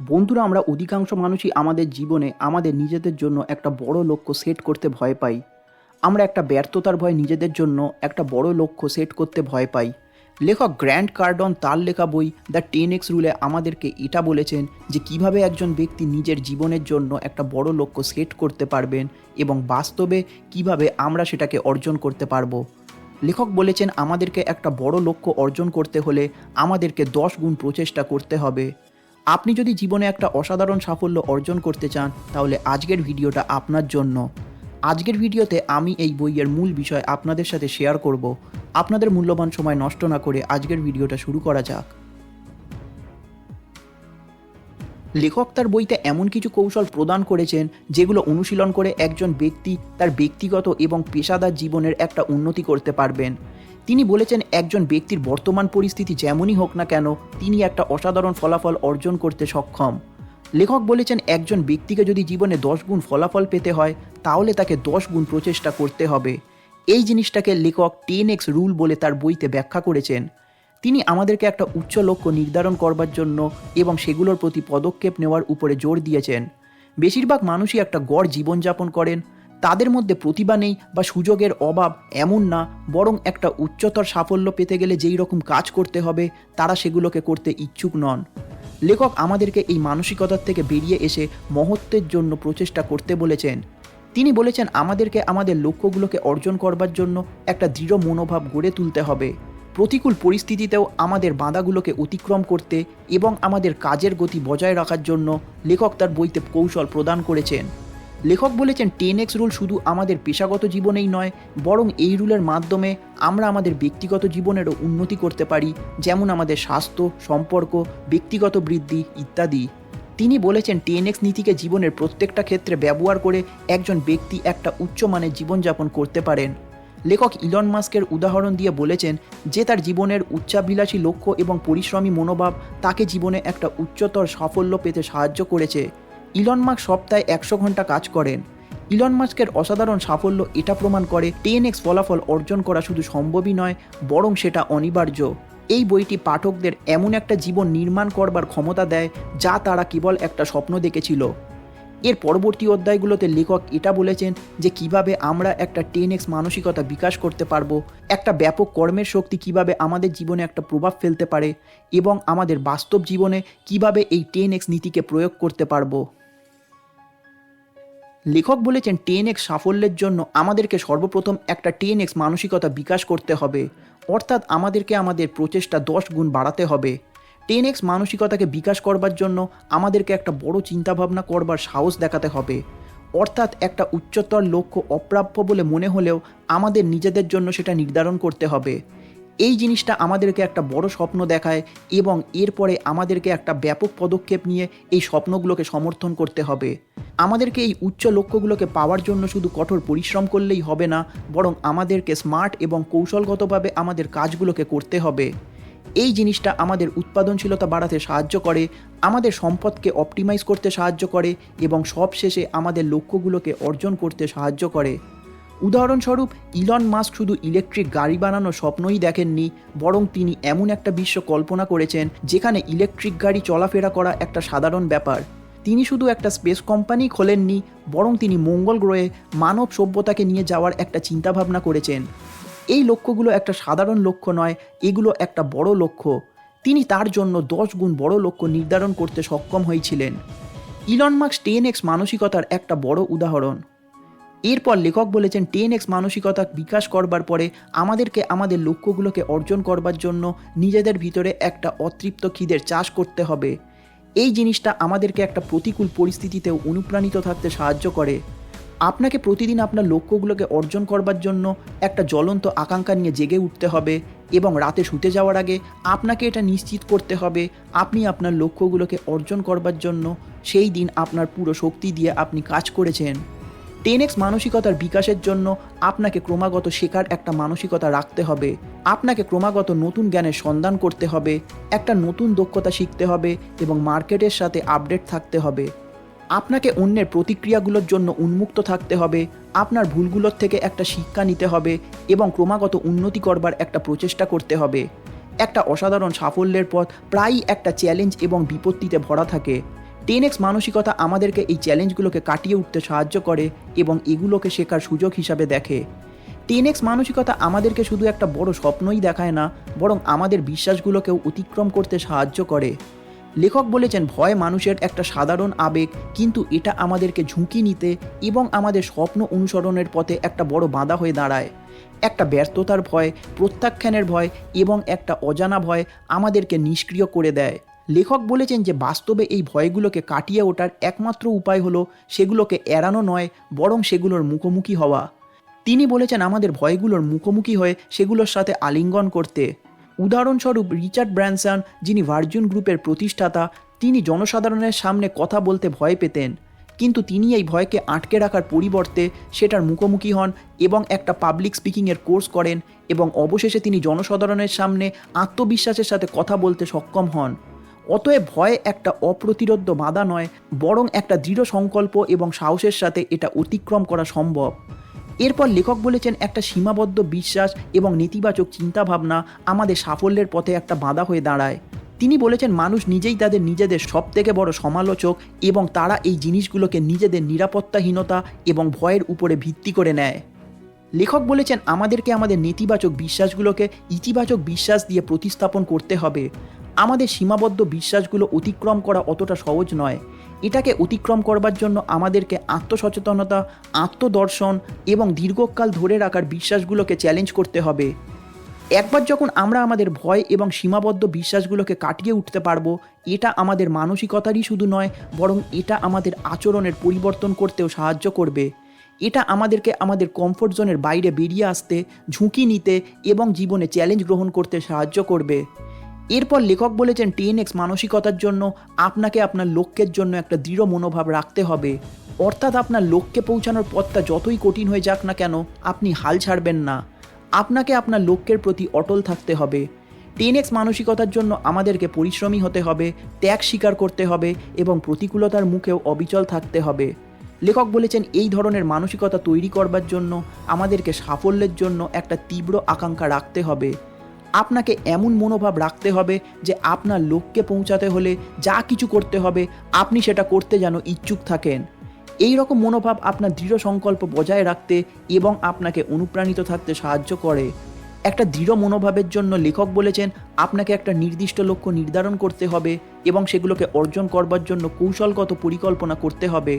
বন্ধুরা, আমরা অধিকাংশ মানুষই আমাদের জীবনে আমাদের নিজেদের জন্য একটা বড় লক্ষ্য সেট করতে ভয় পাই। আমরা একটা ব্যর্থতার ভয় নিজেদের জন্য একটা বড় লক্ষ্য সেট করতে ভয় পাই। লেখক গ্র্যান্ড কার্ডন তার লেখা বই দ্য টেন এক্স রুলে আমাদেরকে এটা বলেছেন যে কীভাবে একজন ব্যক্তি নিজের জীবনের জন্য একটা বড় লক্ষ্য সেট করতে পারবেন এবং বাস্তবে কীভাবে আমরা সেটাকে অর্জন করতে পারব। লেখক বলেছেন, আমাদেরকে একটা বড় লক্ষ্য অর্জন করতে হলে আমাদেরকে দশ গুণ প্রচেষ্টা করতে হবে। আপনি যদি জীবনে একটা অসাধারণ সাফল্য অর্জন করতে চান, তাহলে আজকের ভিডিওটা আপনার জন্য। আজকের ভিডিওতে আমি এই বইয়ের মূল বিষয় আপনাদের সাথে শেয়ার করব। আপনাদের মূল্যবান সময় নষ্ট না করে আজকের ভিডিওটা শুরু করা যাক। লেখক তার বইতে এমন কিছু কৌশল প্রদান করেছেন, যেগুলো অনুশীলন করে একজন ব্যক্তি তার ব্যক্তিগত এবং পেশাদার জীবনের একটা উন্নতি করতে পারবেন। তিনি বলেছেন, একজন ব্যক্তির বর্তমান পরিস্থিতি যেমনই হোক না কেন, তিনি একটা অসাধারণ ফলাফল অর্জন করতে সক্ষম। লেখক বলেছেন, একজন ব্যক্তিকে যদি জীবনে দশ গুণ ফলাফল পেতে হয়, তাহলে তাকে দশ গুণ প্রচেষ্টা করতে হবে। এই জিনিসটাকে লেখক টেন এক্স রুল বলে তার বইতে ব্যাখ্যা করেছেন। তিনি আমাদেরকে একটা উচ্চ লক্ষ্য নির্ধারণ করবার জন্য এবং সেগুলোর প্রতি পদক্ষেপ নেওয়ার উপরে জোর দিয়েছেন। বেশিরভাগ মানুষই একটা গড় জীবনযাপন করেন তাদের মধ্যে প্রতিভা নেই বা সুযোগের অভাব এমন না, বরং একটা উচ্চতর সাফল্য পেতে গেলে যেই রকম কাজ করতে হবে, তারা সেগুলোকে করতে ইচ্ছুক নন। লেখক আমাদেরকে এই মানসিকতার থেকে বেরিয়ে এসে মহত্বের জন্য প্রচেষ্টা করতে বলেছেন। তিনি বলেছেন, আমাদেরকে আমাদের লক্ষ্যগুলোকে অর্জন করবার জন্য একটা দৃঢ় মনোভাব গড়ে তুলতে হবে। প্রতিকূল পরিস্থিতিতেও আমাদের বাঁধাগুলোকে অতিক্রম করতে এবং আমাদের কাজের গতি বজায় রাখার জন্য লেখক তার বইতে কৌশল প্রদান করেছেন। লেখক বলেছেন টেন এক্স রুল শুধু আমাদের পেশাগত জীবনেই নয়, বরং এই রুলের মাধ্যমে আমরা আমাদের ব্যক্তিগত জীবনেরও উন্নতি করতে পারি, যেমন আমাদের স্বাস্থ্য, সম্পর্ক, ব্যক্তিগত বৃদ্ধি ইত্যাদি। তিনি বলেছেন টেন এক্স নীতিকে জীবনের প্রত্যেকটা ক্ষেত্রে ব্যবহার করে একজন ব্যক্তি একটা উচ্চমানের জীবনযাপন করতে পারেন। লেখক ইলন মাস্কের উদাহরণ দিয়ে বলেছেন, যে তার জীবনের উচ্চাভিলাষী লক্ষ্য এবং পরিশ্রমী মনোভাব তাকে জীবনে একটা উচ্চতর সাফল্য পেতে সাহায্য করেছে। ইলন মাস্ক সপ্তাহে একশো ঘণ্টা কাজ করেন। ইলন মাস্কের অসাধারণ সাফল্য এটা প্রমাণ করে টেন এক্স ফলাফল অর্জন করা শুধু সম্ভবই নয়, বরং সেটা অনিবার্য। এই বইটি পাঠকদের এমন একটা জীবন নির্মাণ করবার ক্ষমতা দেয় যা তারা কেবল একটা স্বপ্ন দেখেছিল। এর পরবর্তী অধ্যায়গুলোতে লেখক এটা বলেছেন যে কীভাবে আমরা একটা টেন এক্স মানসিকতা বিকাশ করতে পারব, একটা ব্যাপক কর্মের শক্তি কীভাবে আমাদের জীবনে একটা প্রভাব ফেলতে পারে এবং আমাদের বাস্তব জীবনে কীভাবে এই টেন এক্স নীতিকে প্রয়োগ করতে পারব। লেখক বলেছেন টেন এক্স সাফল্যের জন্য আমাদেরকে সর্বপ্রথম একটা টেন এক্স মানসিকতা বিকাশ করতে হবে। অর্থাৎ আমাদেরকে আমাদের প্রচেষ্টা দশ গুণ বাড়াতে হবে। টেন এক্স মানসিকতাকে বিকাশ করবার জন্য আমাদেরকে একটা বড় চিন্তাভাবনা করবার সাহস দেখাতে হবে। অর্থাৎ একটা উচ্চতর লক্ষ্য অপ্রাপ্য বলে মনে হলেও আমাদের নিজেদের জন্য সেটা নির্ধারণ করতে হবে। এই জিনিসটা আমাদেরকে একটা বড় স্বপ্ন দেখায় এবং এরপরে আমাদেরকে একটা ব্যাপক পদক্ষেপ নিয়ে এই স্বপ্নগুলোকে সমর্থন করতে হবে। আমাদেরকে এই উচ্চ লক্ষ্যগুলোকে পাওয়ার জন্য শুধু কঠোর পরিশ্রম করলেই হবে না, বরং আমাদেরকে স্মার্ট এবং কৌশলগতভাবে আমাদের কাজগুলোকে করতে হবে। এই জিনিসটা আমাদের উৎপাদনশীলতা বাড়াতে সাহায্য করে, আমাদের সম্পদকে অপটিমাইজ করতে সাহায্য করে এবং সবশেষে আমাদের লক্ষ্যগুলোকে অর্জন করতে সাহায্য করে। উদাহরণস্বরূপ ইলন মাস্ক শুধু ইলেকট্রিক গাড়ি বানানোর স্বপ্নই দেখেননি, বরং তিনি এমন একটা বিশ্ব কল্পনা করেছেন, যেখানে ইলেকট্রিক গাড়ি চলাফেরা করা একটা সাধারণ ব্যাপার। তিনি শুধু একটা স্পেস কোম্পানি খোলেননি, বরং তিনি মঙ্গল গ্রহে মানব সভ্যতাকে নিয়ে যাওয়ার একটা চিন্তাভাবনা করেছেন। এই লক্ষ্যগুলো একটা সাধারণ লক্ষ্য নয়, এগুলো একটা বড় লক্ষ্য। তিনি তার জন্য দশ গুণ বড় লক্ষ্য নির্ধারণ করতে সক্ষম হয়েছিলেন। ইলন মার্কস টেন এক্স মানসিকতার একটা বড় উদাহরণ। এরপর লেখক বলেছেন, টেন এক্স মানসিকতা বিকাশ করবার পরে আমাদেরকে আমাদের লক্ষ্যগুলোকে অর্জন করবার জন্য নিজেদের ভিতরে একটা অতৃপ্ত খিদের চাষ করতে হবে। এই জিনিসটা আমাদেরকে একটা প্রতিকূল পরিস্থিতিতে অনুপ্রাণিত থাকতে সাহায্য করে। আপনাকে প্রতিদিন আপনার লক্ষ্যগুলোকে অর্জন করবার জন্য একটা জ্বলন্ত আকাঙ্ক্ষা নিয়ে জেগে উঠতে হবে এবং রাতে শুতে যাওয়ার আগে আপনাকে এটা নিশ্চিত করতে হবে, আপনি আপনার লক্ষ্যগুলোকে অর্জন করবার জন্য সেই দিন আপনার পুরো শক্তি দিয়ে আপনি কাজ করেছেন। টেন এক্স মানসিকতার বিকাশের জন্য আপনাকে ক্রমাগত শেখার একটা মানসিকতা রাখতে হবে। আপনাকে ক্রমাগত নতুন জ্ঞানের সন্ধান করতে হবে, একটা নতুন দক্ষতা শিখতে হবে এবং মার্কেটের সাথে আপডেট থাকতে হবে। আপনাকে অন্যের প্রতিক্রিয়াগুলোর জন্য উন্মুক্ত থাকতে হবে, আপনার ভুলগুলোর থেকে একটা শিক্ষা নিতে হবে এবং ক্রমাগত উন্নতি করবার একটা প্রচেষ্টা করতে হবে। একটা অসাধারণ সাফল্যের পথ প্রায়ই একটা চ্যালেঞ্জ এবং বিপত্তিতে ভরা থাকে। টেন এক্স মানসিকতা আমাদেরকে এই চ্যালেঞ্জগুলোকে কাটিয়ে উঠতে সাহায্য করে এবং এগুলোকে শেখার সুযোগ হিসাবে দেখে। টেন এক্স মানসিকতা আমাদেরকে শুধু একটা বড় স্বপ্নই দেখায় না, বরং আমাদের বিশ্বাসগুলোকেও অতিক্রম করতে সাহায্য করে। লেখক বলেছেন, ভয় মানুষের একটা সাধারণ আবেগ, কিন্তু এটা আমাদেরকে ঝুঁকি নিতে এবং আমাদের স্বপ্ন অনুসরণের পথে একটা বড় বাধা হয়ে দাঁড়ায়। একটা ব্যর্থতার ভয়, প্রত্যাখ্যানের ভয় এবং একটা অজানা ভয় আমাদেরকে নিষ্ক্রিয় করে দেয়। লেখক বলেছেন যে বাস্তবে এই ভয়গুলোকে কাটিয়ে ওঠার একমাত্র উপায় হলো সেগুলোকে এড়ানো নয়, বরং সেগুলোর মুখোমুখি হওয়া। তিনি বলেছেন, আমাদের ভয়গুলোর মুখোমুখি হয়ে সেগুলোর সাথে আলিঙ্গন করতে। উদাহরণস্বরূপ রিচার্ড ব্র্যানসন, যিনি ভার্জুন গ্রুপের প্রতিষ্ঠাতা, তিনি জনসাধারণের সামনে কথা বলতে ভয় পেতেন। কিন্তু তিনি এই ভয়কে আটকে রাখার পরিবর্তে সেটার মুখোমুখি হন এবং একটা পাবলিক স্পিকিংয়ের কোর্স করেন এবং অবশেষে তিনি জনসাধারণের সামনে আত্মবিশ্বাসের সাথে কথা বলতে সক্ষম হন। অতএব ভয় একটা অপ্রতিরোধ্য বাধা নয়, বরং একটা দৃঢ় সংকল্প এবং সাহসের সাথে এটা অতিক্রম করা সম্ভব। এরপর লেখক বলেছেন, একটা সীমাবদ্ধ বিশ্বাস এবং নেতিবাচক চিন্তাভাবনা আমাদের সাফল্যের পথে একটা বাধা হয়ে দাঁড়ায়। তিনি বলেছেন, মানুষ নিজেই তাদের নিজেদের সবথেকে বড় সমালোচক এবং তারা এই জিনিসগুলোকে নিজেদের নিরাপত্তাহীনতা এবং ভয়ের উপরে ভিত্তি করে নেয়। লেখক বলেছেন, আমাদেরকে আমাদের নেতিবাচক বিশ্বাসগুলোকে ইতিবাচক বিশ্বাস দিয়ে প্রতিস্থাপন করতে হবে। আমাদের সীমাবদ্ধ বিশ্বাসগুলো অতিক্রম করা অতটা সহজ নয়। এটাকে অতিক্রম করবার জন্য আমাদেরকে আত্মসচেতনতা, আত্মদর্শন এবং দীর্ঘকাল ধরে রাখার বিশ্বাসগুলোকে চ্যালেঞ্জ করতে হবে। একবার যখন আমরা আমাদের ভয় এবং সীমাবদ্ধ বিশ্বাসগুলোকে কাটিয়ে উঠতে পারব, এটা আমাদের মানসিকতারই শুধু নয়, বরং এটা আমাদের আচরণের পরিবর্তন করতেও সাহায্য করবে। এটা আমাদেরকে আমাদের কমফোর্ট জোনের বাইরে বেরিয়ে আসতে, ঝুঁকি নিতে এবং জীবনে চ্যালেঞ্জ গ্রহণ করতে সাহায্য করবে। এরপর লেখক বলেছেন টেন এক্স মানসিকতার জন্য আপনাকে আপনার লক্ষ্যের জন্য একটা দৃঢ় মনোভাব রাখতে হবে। অর্থাৎ আপনার লক্ষ্যে পৌঁছানোর পথটা যতই কঠিন হয়ে যাক না কেন, আপনি হাল ছাড়বেন না। আপনাকে আপনার লক্ষ্যের প্রতি অটল থাকতে হবে। টেন এক্স মানসিকতার জন্য আমাদেরকে পরিশ্রমী হতে হবে, ত্যাগ স্বীকার করতে হবে এবং প্রতিকূলতার মুখেও অবিচল থাকতে হবে। লেখক বলেছেন, এই ধরনের মানসিকতা তৈরি করবার জন্য আমাদেরকে সাফল্যের জন্য একটা তীব্র আকাঙ্ক্ষা রাখতে হবে। আপনাকে এমন মনোভাব রাখতে হবে যে আপনার লক্ষ্যে পৌঁছাতে হলে যা কিছু করতে হবে আপনি সেটা করতে যেন ইচ্ছুক থাকেন। এই রকম মনোভাব আপনার দৃঢ় সংকল্প বজায় রাখতে এবং আপনাকে অনুপ্রাণিত থাকতে সাহায্য করে। একটা দৃঢ় মনোভাবের জন্য লেখক বলেছেন, আপনাকে একটা নির্দিষ্ট লক্ষ্য নির্ধারণ করতে হবে এবং সেগুলোকে অর্জন করবার জন্য কৌশলগত পরিকল্পনা করতে হবে।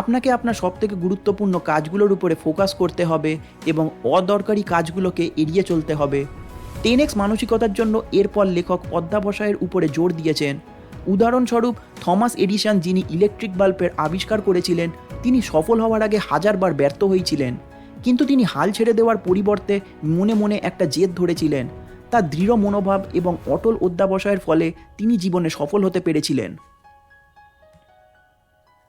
আপনাকে আপনার সবথেকে গুরুত্বপূর্ণ কাজগুলোর উপরে ফোকাস করতে হবে এবং অদরকারি কাজগুলোকে এড়িয়ে চলতে হবে। টেন এক্স মানসিকতার জন্য এরপর লেখক অধ্যাবসায়ের উপরে জোর দিয়েছেন। উদাহরণস্বরূপ, থমাস এডিসন যিনি ইলেকট্রিক বাল্বের আবিষ্কার করেছিলেন, তিনি সফল হওয়ার আগে হাজারবার ব্যর্থ হয়েছিলেন। কিন্তু তিনি হাল ছেড়ে দেওয়ার পরিবর্তে মনে মনে একটা জেদ ধরেছিলেন। তার দৃঢ় মনোভাব এবং অটল অধ্যাবসায়ের ফলে তিনি জীবনে সফল হতে পেরেছিলেন।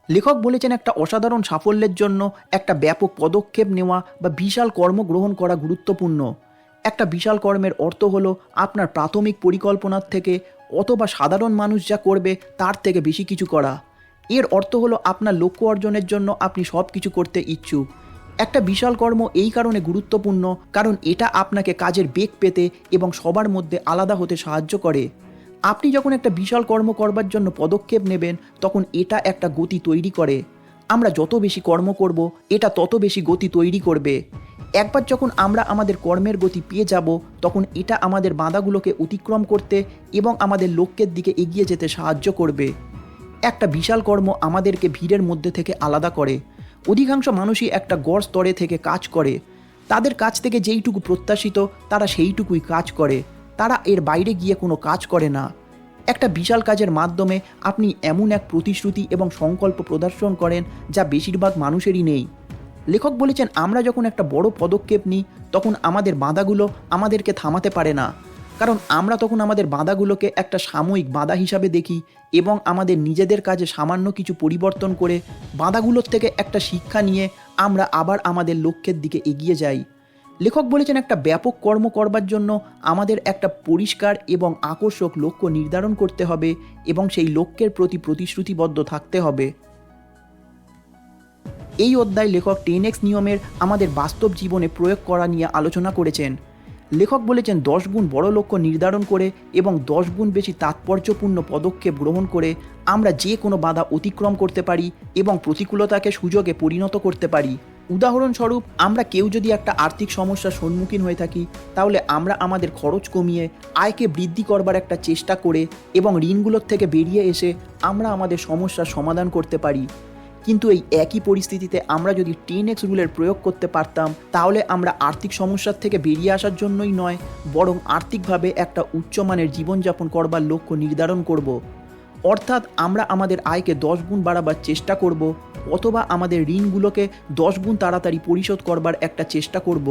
লেখক বলেছেন, একটা অসাধারণ সাফল্যের জন্য একটা ব্যাপক পদক্ষেপ নেওয়া বা বিশাল কর্ম গ্রহণ করা গুরুত্বপূর্ণ। একটা বিশাল কর্মের অর্থ হলো আপনার প্রাথমিক পরিকল্পনার থেকে অথবা সাধারণ মানুষ যা করবে তার থেকে বেশি কিছু করা। এর অর্থ হলো আপনার লক্ষ্য অর্জনের জন্য আপনি সব কিছু করতে ইচ্ছুক। একটা বিশাল কর্ম এই কারণে গুরুত্বপূর্ণ কারণ এটা আপনাকে কাজের বেগ পেতে এবং সবার মধ্যে আলাদা হতে সাহায্য করে। আপনি যখন একটা বিশাল কর্ম করবার জন্য পদক্ষেপ নেবেন, তখন এটা একটা গতি তৈরি করে। আমরা যত বেশি কর্ম করব, এটা তত বেশি গতি তৈরি করবে। একবার যখন আমরা আমাদের কর্মের গতি পেয়ে যাব, তখন এটা আমাদের বাধাগুলোকে অতিক্রম করতে এবং আমাদের লক্ষ্যের দিকে এগিয়ে যেতে সাহায্য করবে। একটা বিশাল কর্ম আমাদেরকে ভিড়ের মধ্যে থেকে আলাদা করে। অধিকাংশ মানুষই একটা গড় স্তরে থেকে কাজ করে। তাদের কাছ থেকে যেইটুকু প্রত্যাশিত, তারা সেইটুকুই কাজ করে। তারা এর বাইরে গিয়ে কোনো কাজ করে না। একটা বিশাল কাজের মাধ্যমে আপনি এমন এক প্রতিশ্রুতি এবং সংকল্প প্রদর্শন করেন যা বেশিরভাগ মানুষেরই নেই। লেখক বলেছেন, আমরা যখন একটা বড় পদক্ষেপ নিই, তখন আমাদের বাধাগুলো আমাদেরকে থামাতে পারে না। কারণ আমরা তখন আমাদের বাধাগুলোকে একটা সাময়িক বাধা হিসাবে দেখি এবং আমাদের নিজেদের কাজে সামান্য কিছু পরিবর্তন করে বাধাগুলোর থেকে একটা শিক্ষা নিয়ে আমরা আবার আমাদের লক্ষ্যের দিকে এগিয়ে যাই। লেখক বলেছেন, একটা ব্যাপক কর্ম করবার জন্য আমাদের একটা পরিষ্কার এবং আকর্ষক লক্ষ্য নির্ধারণ করতে হবে এবং সেই লক্ষ্যের প্রতি প্রতিশ্রুতিবদ্ধ থাকতে হবে। এই অধ্যায় লেখক টেন এক্স নিয়মের আমাদের বাস্তব জীবনে প্রয়োগ করা নিয়ে আলোচনা করেছেন। লেখক বলেছেন, দশ গুণ বড় লক্ষ্য নির্ধারণ করে এবং দশ গুণ বেশি তাৎপর্যপূর্ণ পদক্ষেপ গ্রহণ করে আমরা যে কোনো বাধা অতিক্রম করতে পারি এবং প্রতিকূলতাকে সুযোগে পরিণত করতে পারি। উদাহরণস্বরূপ, আমরা কেউ যদি একটা আর্থিক সমস্যার সম্মুখীন হয়ে থাকি, তাহলে আমরা আমাদের খরচ কমিয়ে, আয়কে বৃদ্ধি করবার একটা চেষ্টা করে এবং ঋণগুলোর থেকে বেরিয়ে এসে আমরা আমাদের সমস্যার সমাধান করতে পারি। কিন্তু এই একই পরিস্থিতিতে আমরা যদি টেন এক্স রুলের প্রয়োগ করতে পারতাম, তাহলে আমরা আর্থিক সমস্যার থেকে বেরিয়ে আসার জন্যই নয়, বরং আর্থিকভাবে একটা উচ্চমানের জীবনযাপন করবার লক্ষ্য নির্ধারণ করব। অর্থাৎ আমরা আমাদের আয়কে দশ গুণ বাড়াবার চেষ্টা করব, অথবা আমাদের ঋণগুলোকে দশ গুণ তাড়াতাড়ি পরিশোধ করবার একটা চেষ্টা করব।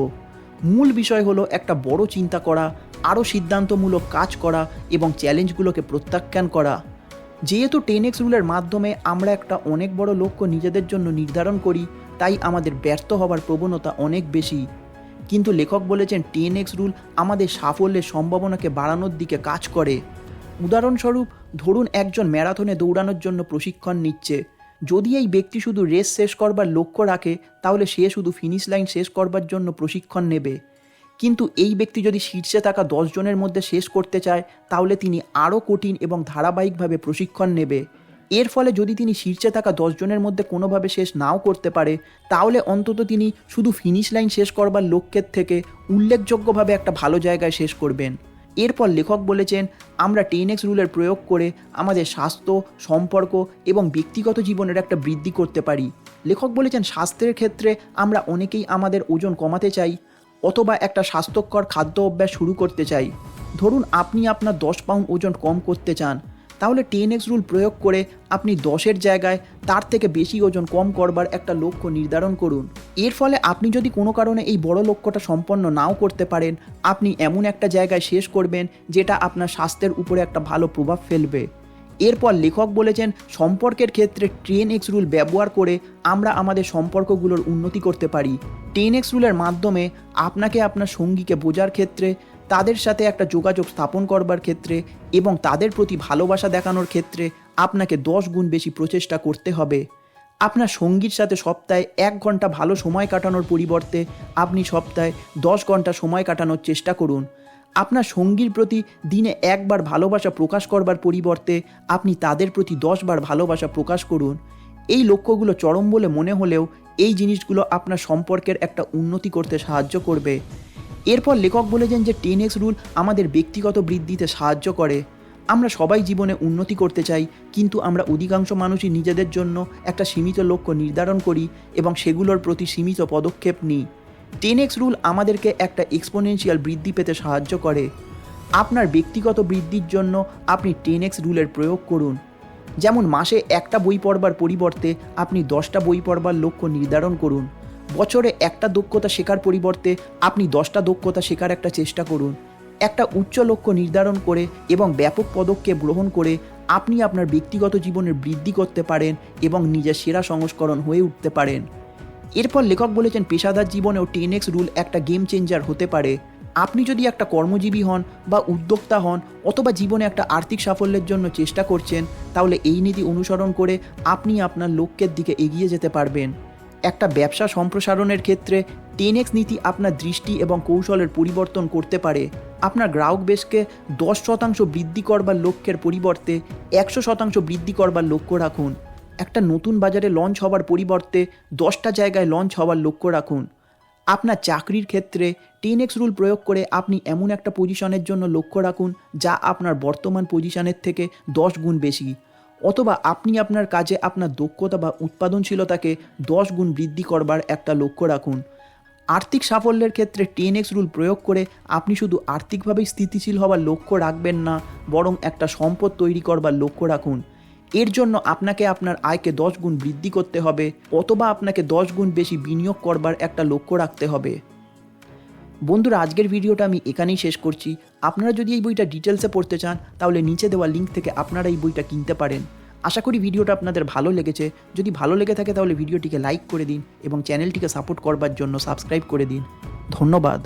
মূল বিষয় হলো একটা বড় চিন্তা করা, আরও সিদ্ধান্তমূলক কাজ করা এবং চ্যালেঞ্জগুলোকে প্রত্যাখ্যান করা। যেহেতু টেন এক্স রুলের মাধ্যমে আমরা একটা অনেক বড় লক্ষ্য নিজেদের জন্য নির্ধারণ করি, তাই আমাদের ব্যর্থ হবার প্রবণতা অনেক বেশি। কিন্তু লেখক বলেছেন টেন এক্স রুল আমাদের সাফল্যের সম্ভাবনাকে বাড়ানোর দিকে কাজ করে। উদাহরণস্বরূপ, ধরুন একজন ম্যারাথনে দৌড়ানোর জন্য প্রশিক্ষণ নিচ্ছে। যদি এই ব্যক্তি শুধু রেস শেষ করবার লক্ষ্য রাখে, তাহলে সে শুধু ফিনিশ লাইন শেষ করবার জন্য প্রশিক্ষণ নেবে। কিন্তু এই ব্যক্তি যদি শীর্ষে থাকা দশজনের মধ্যে শেষ করতে চায়, তাহলে তিনি আরও কঠিন এবং ধারাবাহিকভাবে প্রশিক্ষণ নেবে। এর ফলে যদি তিনি শীর্ষে থাকা দশজনের মধ্যে কোনোভাবে শেষ নাও করতে পারে, তাহলে অন্তত তিনি শুধু ফিনিশ লাইন শেষ করবার লক্ষ্যের থেকে উল্লেখযোগ্যভাবে একটা ভালো জায়গায় শেষ করবেন। এরপর লেখক বলেছেন, আমরা টেন এক্স রুলের প্রয়োগ করে আমাদের স্বাস্থ্য, সম্পর্ক এবং ব্যক্তিগত জীবনের একটা বৃদ্ধি করতে পারি। লেখক বলেছেন, স্বাস্থ্যের ক্ষেত্রে আমরা অনেকেই আমাদের ওজন কমাতে চাই অথবা একটা স্বাস্থ্যকর খাদ্য অভ্যাস শুরু করতে চাই। ধরুন আপনি আপনার দশ পাউন্ড ওজন কম করতে চান। তাহলে টেন এক্স রুল প্রয়োগ করে আপনি দশের জায়গায় তার থেকে বেশি ওজন কম করবার একটা লক্ষ্য নির্ধারণ করুন। এর ফলে আপনি যদি কোনো কারণে এই বড় লক্ষ্যটা সম্পন্ন নাও করতে পারেন, আপনি এমন একটা জায়গায় শেষ করবেন যেটা আপনার স্বাস্থ্যের উপরে একটা ভালো প্রভাব ফেলবে। এরপর লেখক বলেছেন, সম্পর্কের ক্ষেত্রে ট্রেন এক্স রুল ব্যবহার করে আমরা আমাদের সম্পর্কগুলোর উন্নতি করতে পারি। টেন এক্স রুলের মাধ্যমে আপনাকে আপনার সঙ্গীকে বোঝার ক্ষেত্রে, তাদের সাথে একটা যোগাযোগ স্থাপন করবার ক্ষেত্রে এবং তাদের প্রতি ভালোবাসা দেখানোর ক্ষেত্রে আপনাকে দশ গুণ বেশি প্রচেষ্টা করতে হবে। আপনার সঙ্গীর সাথে সপ্তাহে এক ঘণ্টা ভালো সময় কাটানোর পরিবর্তে আপনি সপ্তাহে দশ ঘণ্টা সময় কাটানোর চেষ্টা করুন। আপনার সঙ্গীর প্রতি দিনে একবার ভালোবাসা প্রকাশ করবার পরিবর্তে আপনি তাদের প্রতি দশবার ভালোবাসা প্রকাশ করুন। এই লক্ষ্যগুলো চরম বলে মনে হলেও এই জিনিসগুলো আপনার সম্পর্কের একটা উন্নতি করতে সাহায্য করবে। এরপর লেখক বলেছেন যে, টেন এক্স রুল আমাদের ব্যক্তিগত বৃদ্ধিতে সাহায্য করে। আমরা সবাই জীবনে উন্নতি করতে চাই, কিন্তু আমরা অধিকাংশ মানুষই নিজেদের জন্য একটা সীমিত লক্ষ্য নির্ধারণ করি এবং সেগুলোর প্রতি সীমিত পদক্ষেপ নিই। টেন এক্স রুল আমাদেরকে একটা এক্সপোনেনশিয়াল বৃদ্ধি পেতে সাহায্য করে। আপনার ব্যক্তিগত বৃদ্ধির জন্য আপনি টেন এক্স রুলের প্রয়োগ করুন। যেমন মাসে একটা বই পড়বার পরিবর্তে আপনি দশটা বই পড়বার লক্ষ্য নির্ধারণ করুন। বছরে একটা দক্ষতা শেখার পরিবর্তে আপনি দশটা দক্ষতা শেখার একটা চেষ্টা করুন। একটা উচ্চ লক্ষ্য নির্ধারণ করে এবং ব্যাপক পদক্ষেপ গ্রহণ করে আপনি আপনার ব্যক্তিগত জীবনের বৃদ্ধি করতে পারেন এবং নিজের সেরা সংস্করণ হয়ে উঠতে পারেন। এরপর লেখক বলেছেন, পেশাদার জীবনেও টেন এক্স রুল একটা গেম চেঞ্জার হতে পারে। আপনি যদি একটা কর্মজীবী হন বা উদ্যোক্তা হন অথবা জীবনে একটা আর্থিক সাফল্যের জন্য চেষ্টা করছেন, তাহলে এই নীতি অনুসরণ করে আপনি আপনার লক্ষ্যের দিকে এগিয়ে যেতে পারবেন। একটা ব্যবসা সম্প্রসারণের ক্ষেত্রে টেন এক্স নীতি আপনার দৃষ্টি এবং কৌশলের পরিবর্তন করতে পারে। আপনার গ্রাহক বেশকে দশ শতাংশ বৃদ্ধি করবার লক্ষ্যের পরিবর্তে একশো শতাংশ বৃদ্ধি করবার লক্ষ্য রাখুন। একটা নতুন বাজারে লঞ্চ হবার পরিবর্তে দশটা জায়গায় লঞ্চ হওয়ার লক্ষ্য রাখুন। আপনার চাকরির ক্ষেত্রে টেন এক্স রুল প্রয়োগ করে আপনি এমন একটা পজিশনের জন্য লক্ষ্য রাখুন যা আপনার বর্তমান পজিশনের থেকে দশ গুণ বেশি। অথবা আপনি আপনার কাজে আপনার দক্ষতা বা উৎপাদনশীলতাকে দশ গুণ বৃদ্ধি করবার একটা লক্ষ্য রাখুন। আর্থিক সাফল্যের ক্ষেত্রে টেন এক্স রুল প্রয়োগ করে আপনি শুধু আর্থিকভাবেই স্থিতিশীল হবার লক্ষ্য রাখবেন না, বরং একটা সম্পদ তৈরি করবার লক্ষ্য রাখুন। এর জন্য আপনাকে আপনার আয়কে দশ গুণ বৃদ্ধি করতে হবে, অথবা আপনাকে দশ গুণ বেশি বিনিয়োগ করবার একটা লক্ষ্য রাখতে হবে। বন্ধুরা, আজকের ভিডিওটা আমি এখানেই শেষ করছি। আপনারা যদি এই বইটা ডিটেলসে পড়তে চান, তাহলে নিচে দেওয়া লিঙ্ক থেকে আপনারা এই বইটা কিনতে পারেন। আশা করি ভিডিওটা আপনাদের ভালো লেগেছে। যদি ভালো লেগে থাকে, তাহলে ভিডিওটিকে লাইক করে দিন এবং চ্যানেলটিকে সাপোর্ট করবার জন্য সাবস্ক্রাইব করে দিন। ধন্যবাদ।